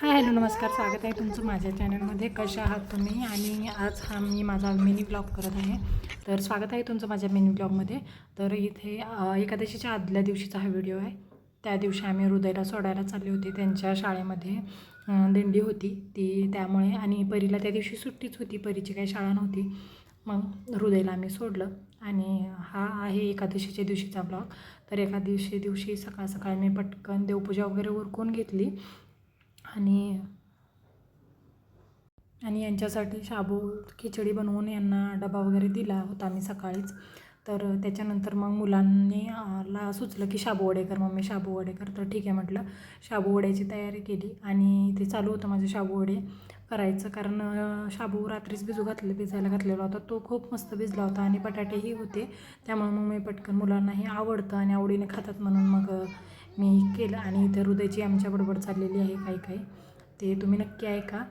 Hi hello नमस्कार. स्वागत आहे तुमचं माझ्या चॅनलमध्ये. कशा आहात तुम्ही? आणि आज हा मी माझा मिनी ब्लॉग करत आहे. तर स्वागत आहे तुमचं माझ्या मिनी ब्लॉगमध्ये. तर इथे एकादशीच्या आदल्या दिवशीचा हा व्हिडिओ आहे. त्या दिवशी आम्ही हृदयला सोडायला चालले होते. त्यांच्या शाळेमध्ये दिंडी होती ती त्यामुळे. आणि परीला त्या दिवशी सुट्टीच होती. परीची काही शाळा नव्हती. मग हृदयला आम्ही सोडलं. आणि हा आहे एकादशीच्या दिवशीचा ब्लॉग. तर एका दिवशी सकाळ सकाळ मी पटकन देवपूजा वगैरे उरकून घेतली. आणि आणि यांच्यासाठी शाबू खिचडी बनवून यांना डबा वगैरे दिला होता मी सकाळीच. तर त्याच्यानंतर मग मुलांनी ला सुचलं की शाबू वडे कर. मम्मी शाबू वडे कर. तर ठीक आहे म्हटलं. शाबू वड्याची तयारी केली आणि ते चालू होतं माझं शाबू वडे करायचं. कारण शाबू रात्रीच भिजू घातले भिजायला घातलेला होता. तो खूप मस्त भिजला होता आणि बटाटेही होते. त्यामुळे मग मी पटकन मुलांनाही आवडतं आणि आवडीने खातात म्हणून मग मी केलं आणि इथं हृदयची आमच्याबरोबर चाललेली आहे काही काही. ते तुम्ही नक्की ऐका.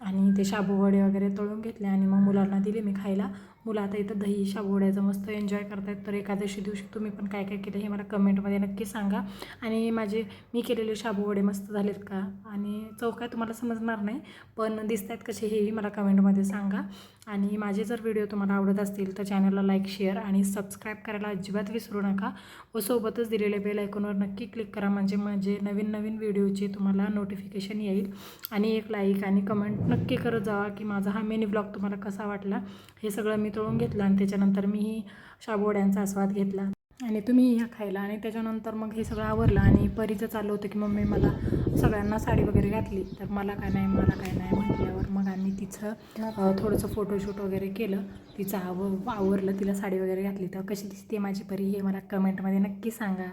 आणि ते शाबू वडे वगैरे तळून घेतले आणि मग मुलांना दिले मी खायला. मुलं आता इथं दही शाबवड्याचं मस्त एन्जॉय करतायत. तर एकादशी दिवशी तुम्ही पण काय काय केलं हे मला कमेंटमध्ये नक्की सांगा. आणि माझे मी केलेले शाबू वडे मस्त झालेत का? आणि चव काय तुम्हाला समजणार नाही पण दिसत आहेत कसे हेही मला कमेंटमध्ये सांगा. आणि माझे जर व्हिडिओ तुम्हाला आवडत असतील तर चॅनलला लाईक शेअर आणि सबस्क्राईब करायला अजिबात विसरू नका. व सोबतच दिलेल्या बेल आयकॉनवर नक्की क्लिक करा म्हणजे म्हणजे नवीन नवीन व्हिडिओची तुम्हाला नोटिफिकेशन येईल. आणि एक लाईक आणि कमेंट नक्की करत जावा की माझा हा मिनी ब्लॉग तुम्हाला कसा वाटला हे सगळं मी तळून घेतलं आणि त्याच्यानंतर मीही शाबोड्यांचा आस्वाद घेतला. आणि तुम्ही ह्या खायला. आणि त्याच्यानंतर मग हे सगळं आवरलं आणि परीचं चाललं होतं की मम्मी मला सगळ्यांना साडी वगैरे घातली. तर मला काय नाही मला काय नाही म्हटल्यावर मग आम्ही तिचं थोडंसं फोटोशूट वगैरे केलं. तिचं आव आवरलं तिला साडी वगैरे घातली. तर कशी दिसते माझी परी हे मला कमेंटमध्ये नक्की सांगा.